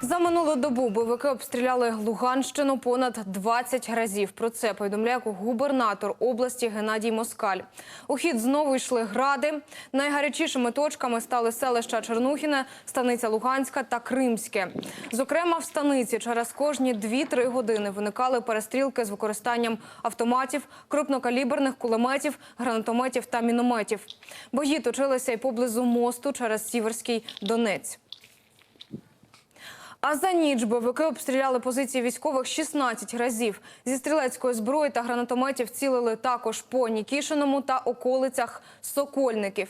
За минулу добу бойовики обстріляли Луганщину понад 20 разів. Про це повідомляє губернатор області Геннадій Москаль. У хід знову йшли гради. Найгарячішими точками стали селища Чернухіне, станиця Луганська та Кримське. Зокрема, в станиці через кожні 2-3 години виникали перестрілки з використанням автоматів, крупнокаліберних кулеметів, гранатометів та мінометів. Бої точилися й поблизу мосту через Сіверський Донець. А за ніч бойовики обстріляли позиції військових 16 разів. Зі стрілецької зброї та гранатометів цілили також по Нікішиному та околицях Сокольників.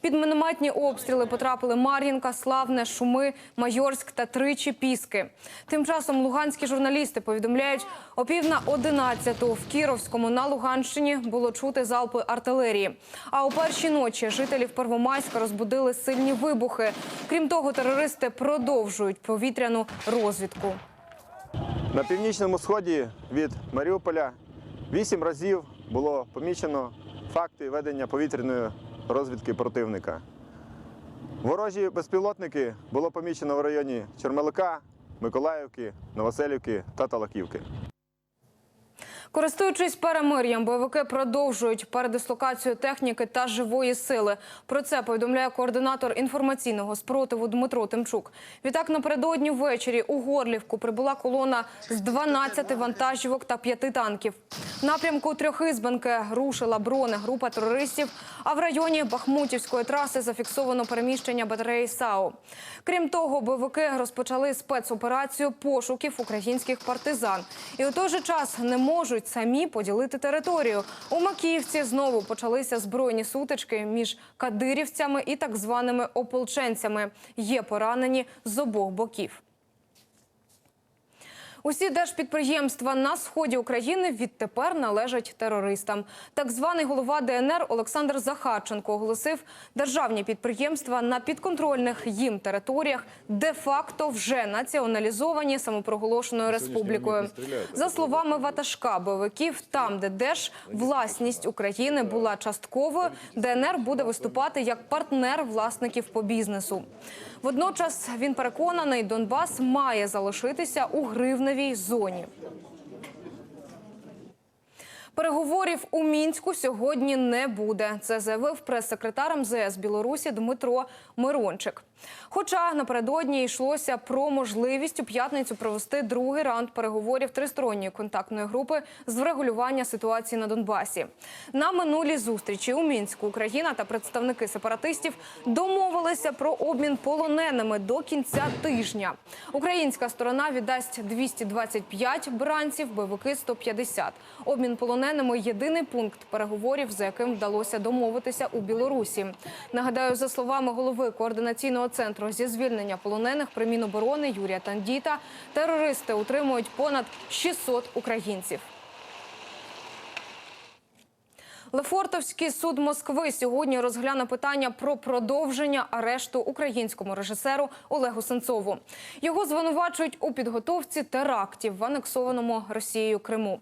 Під мінометні обстріли потрапили Мар'їнка, Славне, Шуми, Майорськ та тричі Піски. Тим часом луганські журналісти повідомляють, о пів на одинадцяту в Кіровському на Луганщині було чути залпи артилерії. А у першій ночі жителів Первомайська розбудили сильні вибухи. Крім того, терористи продовжують повітряну розвідку. На північному сході від Маріуполя вісім разів було помічено факти ведення повітряної розвідки противника. Ворожі безпілотники було помічено в районі Чермелика, Миколаївки, Новоселівки та Талаківки. Користуючись перемир'ям, бойовики продовжують передислокацію техніки та живої сили. Про це повідомляє координатор інформаційного спротиву Дмитро Тимчук. Відтак напередодні ввечері у Горлівку прибула колона з 12 вантажівок та 5 танків. В напрямку Трьохізбенки рушила бронегрупа терористів. А в районі Бахмутівської траси зафіксовано переміщення батареї САУ. Крім того, бойовики розпочали спецоперацію пошуків українських партизан. І у той же час не можуть самі поділити територію. У Макіївці знову почалися збройні сутички між кадирівцями і так званими ополченцями. Є поранені з обох боків. Усі держпідприємства на сході України відтепер належать терористам. Так званий голова ДНР Олександр Захарченко оголосив, державні підприємства на підконтрольних їм територіях де-факто вже націоналізовані самопроголошеною республікою. За словами ватажка бойовиків, там, де держ власність України була частковою, ДНР буде виступати як партнер власників по бізнесу. Водночас він переконаний, Донбас має залишитися у гривневій зоні. Переговорів у мінську сьогодні не буде. Це заявив прес-секретар МЗС Білорусі Дмитро Мирончик. Хоча напередодні йшлося про можливість у п'ятницю провести другий раунд переговорів тристоронньої контактної групи з врегулювання ситуації на Донбасі. На минулій зустрічі у мінську Україна та представники сепаратистів домовилися про обмін полоненими до кінця тижня. Українська сторона віддасть 225 бранців, бойовики 150. Обмін полоненими єдиний пункт переговорів, за яким вдалося домовитися у Білорусі. Нагадаю, за словами голови координаційного центру зі звільнення полонених при Міноборони Юрія Тандіта, терористи утримують понад 600 українців. Лефортовський суд Москви сьогодні розгляне питання про продовження арешту українському режисеру Олегу Сенцову. Його звинувачують у підготовці терактів в анексованому Росією Криму.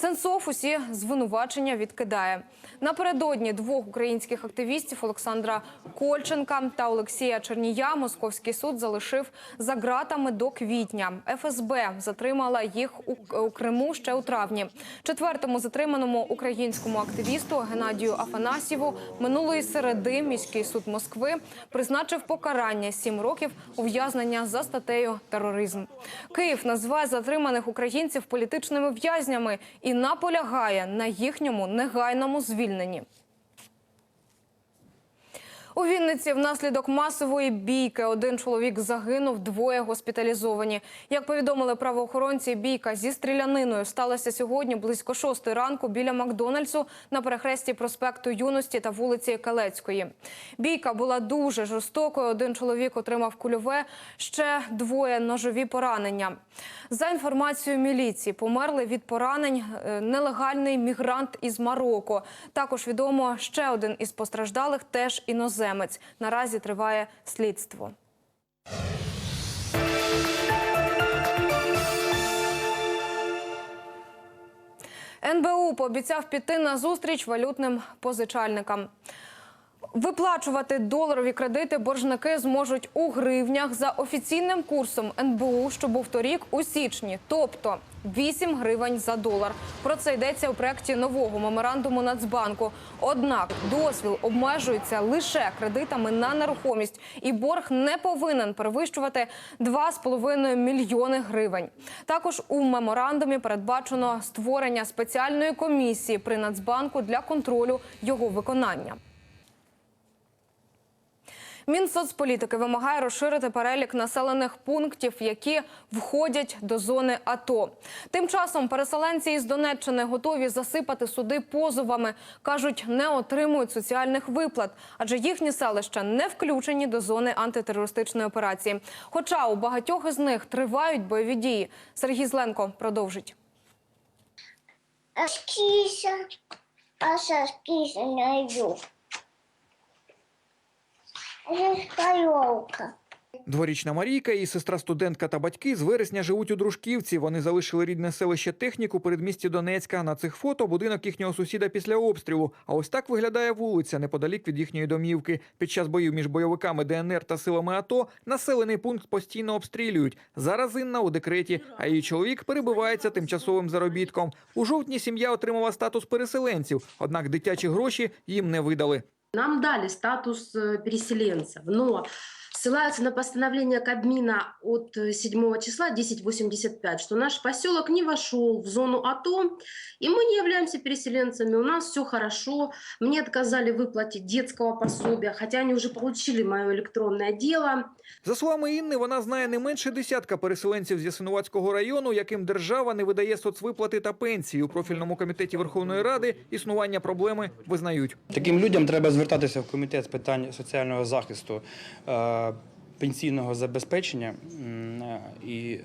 Сенцов усі звинувачення відкидає. Напередодні двох українських активістів Олександра Кольченка та Олексія Чернія московський суд залишив за ґратами до квітня. ФСБ затримала їх у, Криму ще у травні. Четвертому затриманому українському активісту Геннадію Афанасьєву минулої середи міський суд Москви призначив покарання сім років ув'язнення за статтею тероризм. Київ називає затриманих українців політичними в'язнями і наполягає на їхньому негайному звільненні. У Вінниці внаслідок масової бійки один чоловік загинув, двоє госпіталізовані. Як повідомили правоохоронці, бійка зі стріляниною сталася сьогодні близько шостої ранку біля Макдональдсу на перехресті проспекту Юності та вулиці Калецької. Бійка була дуже жорстокою. Один чоловік отримав кульове, ще двоє ножові поранення. За інформацією міліції, померли від поранень е, нелегальний мігрант із Марокко. Також відомо ще один із постраждалих теж іноземець. Наразі триває слідство. НБУ пообіцяв піти на зустріч валютним позичальникам. Виплачувати доларові кредити боржники зможуть у гривнях за офіційним курсом НБУ, що був торік у січні, тобто 8 гривень за долар. Про це йдеться у проєкті нового меморандуму Нацбанку. Однак дозвіл обмежується лише кредитами на нерухомість, і борг не повинен перевищувати 2,5 мільйони гривень. Також у меморандумі передбачено створення спеціальної комісії при Нацбанку для контролю його виконання. Мінсоцполітики вимагає розширити перелік населених пунктів, які входять до зони АТО. Тим часом переселенці із Донеччини готові засипати суди позовами. кажуть, не отримують соціальних виплат, адже їхні селища не включені до зони антитерористичної операції. Хоча у багатьох із них тривають бойові дії. Сергій Зленко продовжить. А скиса, а со скиса найду. Это. Дворічна Марійка, її сестра студентка та батьки з вересня живуть у Дружківці. Вони залишили рідне селище техніку передмісті Донецька. На цих фото будинок їхнього сусіда після обстрілу. А ось так виглядає вулиця неподалік від їхньої домівки. Під час боїв між бойовиками ДНР та силами АТО населений пункт постійно обстрілюють. Зараз Інна у декреті, а її чоловік перебувається тимчасовим заробітком. У жовтні сім'я отримала статус переселенців, однак дитячі гроші їм не видали. Нам дали статус э, переселенцев, но ссылаются на постановление Кабмина от э, 7 числа 1085, что наш поселок не вошел в зону АТО, и мы не являемся переселенцами, у нас все хорошо. Мне отказали в выплате детского пособия, хотя они уже получили мое электронное дело. За словами Інни, вона знає не менше десятка переселенців з Ясинуватського району, яким держава не видає соцвиплати та пенсії. У профільному комітеті Верховної Ради існування проблеми визнають. Таким людям треба звертатися в комітет з питань соціального захисту, е, пенсійного забезпечення е, і е,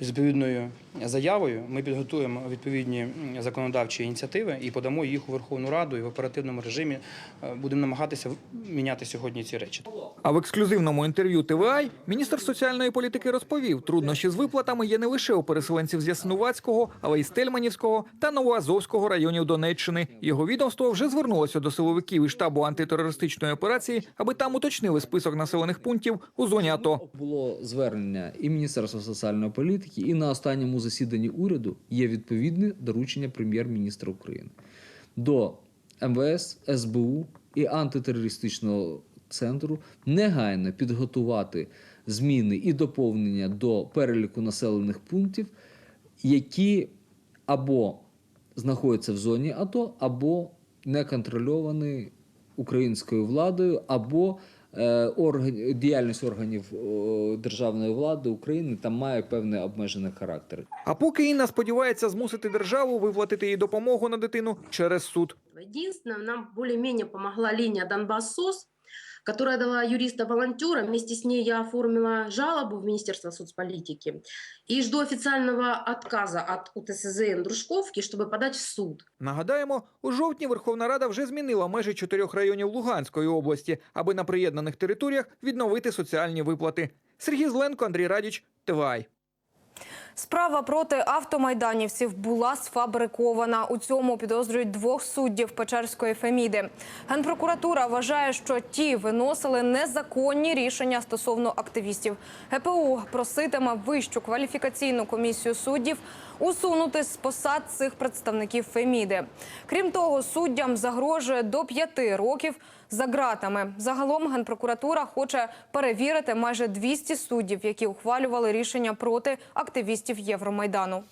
з відповідною заявою ми підготуємо відповідні законодавчі ініціативи і подамо їх у Верховну Раду і в оперативному режимі е, будемо намагатися міняти сьогодні ці речі. А в ексклюзивному інтерв'ю ТВАЙ міністр соціальної політики розповів, труднощі з виплатами є не лише у переселенців з Ясинуватського, але й Стельманівського та Новоазовського районів Донеччини. Його відомство вже звернулося до силовиків і штабу антитерористичної операції, аби там уточнили список населених пунктів у зоні АТО. Було звернення і Міністерства соціальної політики, і на останньому засіданні уряду є відповідне доручення прем'єр-міністра України. До МВС, СБУ і антитерористичного центру негайно підготувати зміни і доповнення до переліку населених пунктів, які або знаходяться в зоні АТО, або не контрольовані українською владою, або діяльність органів державної влади України там має певний обмежений характер. А поки Інна сподівається змусити державу виплатити їй допомогу на дитину через суд. Єдине, нам більш-менш допомогла лінія Донбасс-СОС, которая дала юриста-волонтера. Вместе с ней я оформила жалобу в Министерство соцполитики и жду официального отказа от УТСЗН Дружковки, чтобы подать в суд. Нагадаємо, у жовтні Верховна Рада вже змінила межі чотирьох районів Луганської області, аби на приєднаних територіях відновити соціальні виплати. Сергій Зленко, Андрій Радіч, ТВАЙ. Справа проти автомайданівців була сфабрикована. У цьому підозрюють двох суддів Печерської Феміди. Генпрокуратура вважає, що ті виносили незаконні рішення стосовно активістів. ГПУ проситиме вищу кваліфікаційну комісію суддів усунути з посад цих представників Феміди. Крім того, суддям загрожує до п'яти років за ґратами. Загалом генпрокуратура хоче перевірити майже 200 суддів, які ухвалювали рішення проти активістів Євромайдану.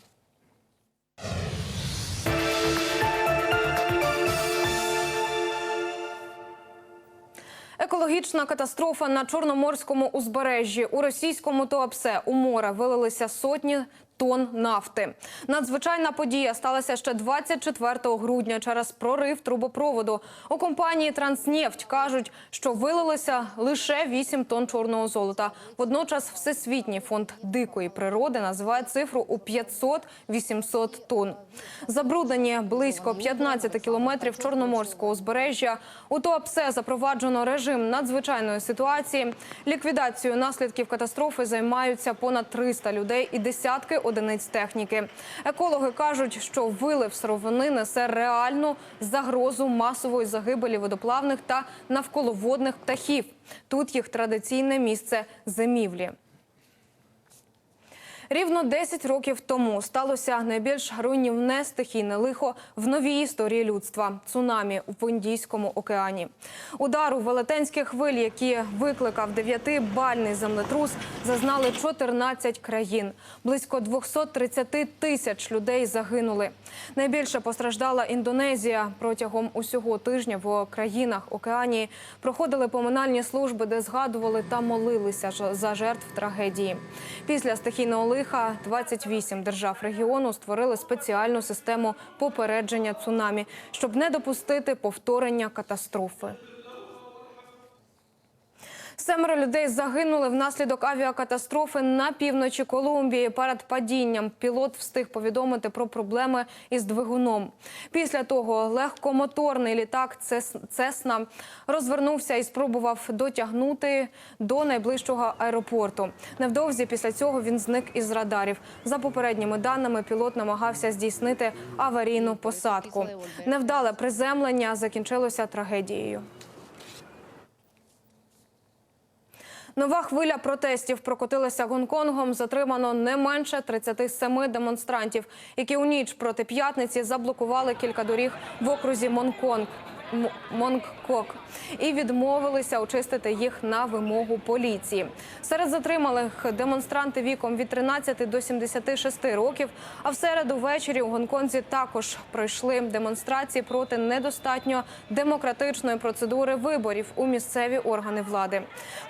Екологічна катастрофа на чорноморському узбережжі у російському Туапсе у море вилилися сотні тонн нафти. Надзвичайна подія сталася ще 24 грудня через прорив трубопроводу. У компанії Транснефть кажуть, що вилилося лише 8 тонн чорного золота. Водночас Всесвітній фонд дикої природи називає цифру у 500-800 тонн. Забруднені близько 15 кілометрів чорноморського узбережжя. У Туапсе запроваджено режим надзвичайної ситуації. Ліквідацією наслідків катастрофи займаються понад 300 людей і десятки одиниць техніки. Екологи кажуть, що вилив сировини несе реальну загрозу масової загибелі водоплавних та навколоводних птахів. Тут їх традиційне місце зимівлі. Рівно 10 років тому сталося найбільш руйнівне стихійне лихо в новій історії людства цунамі в Індійському океані. Удару велетенських хвиль, які викликав 9-бальний землетрус, зазнали 14 країн. Близько 230 тисяч людей загинули. Найбільше постраждала Індонезія. Протягом усього тижня в країнах Океанії проходили поминальні служби, де згадували та молилися за жертв трагедії. Після стихійного лиха 28 держав регіону створили спеціальну систему попередження цунамі, щоб не допустити повторення катастрофи. Семеро людей загинули внаслідок авіакатастрофи на півночі Колумбії. Перед падінням пілот встиг повідомити про проблеми із двигуном. Після того легкомоторний літак «Цес- Цесна розвернувся і спробував дотягнути до найближчого аеропорту. Невдовзі після цього він зник із радарів. За попередніми даними, пілот намагався здійснити аварійну посадку. Невдале приземлення закінчилося трагедією. Нова хвиля протестів прокотилася Гонконгом. Затримано не менше 37 демонстрантів, які у ніч проти п'ятниці заблокували кілька доріг в окрузі Монконг. Монгкок і відмовилися очистити їх на вимогу поліції. Серед затриманих демонстранти віком від 13 до 76 років. А в середу ввечері у Гонконзі також пройшли демонстрації проти недостатньо демократичної процедури виборів у місцеві органи влади.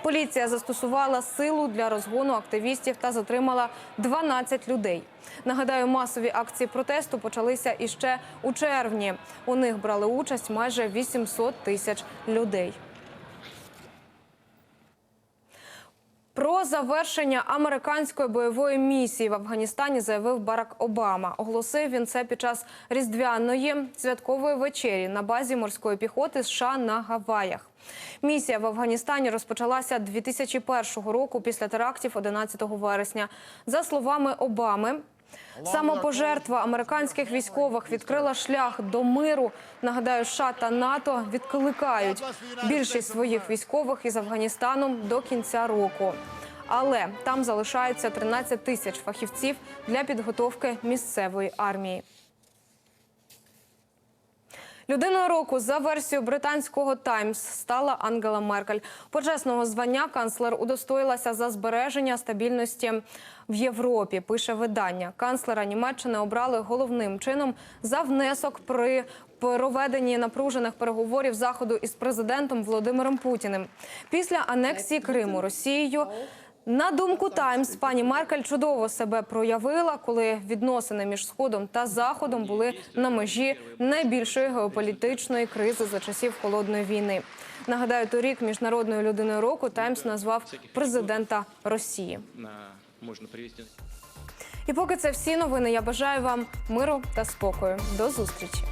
Поліція застосувала силу для розгону активістів та затримала 12 людей. Нагадаю, масові акції протесту почалися іще у червні. У них брали участь майже 800 тисяч людей. Про завершення американської бойової місії в Афганістані заявив Барак Обама. Оголосив він це під час різдвяної святкової вечері на базі морської піхоти США на Гаваях. Місія в Афганістані розпочалася 2001 року після терактів 11 вересня. За словами Обами, Самопожертва американських військових відкрила шлях до миру. Нагадаю, США та НАТО відкликають більшість своїх військових із Афганістану до кінця року. Але там залишаються 13 тисяч фахівців для підготовки місцевої армії. Людиною року за версією британського Таймс стала Ангела Меркель. Почесного звання канцлер удостоїлася за збереження стабільності в Європі. Пише видання. Канцлера Німеччини обрали головним чином за внесок при проведенні напружених переговорів заходу із президентом Володимиром Путіним після анексії Криму Росією. На думку Таймс, пані Меркель чудово себе проявила, коли відносини між сходом та заходом були на межі найбільшої геополітичної кризи за часів холодної війни. Нагадаю, торік міжнародною людиною року Таймс назвав президента Росії. можно привести І поки це всі новини, я бажаю вам миру та спокою. До зустрічі.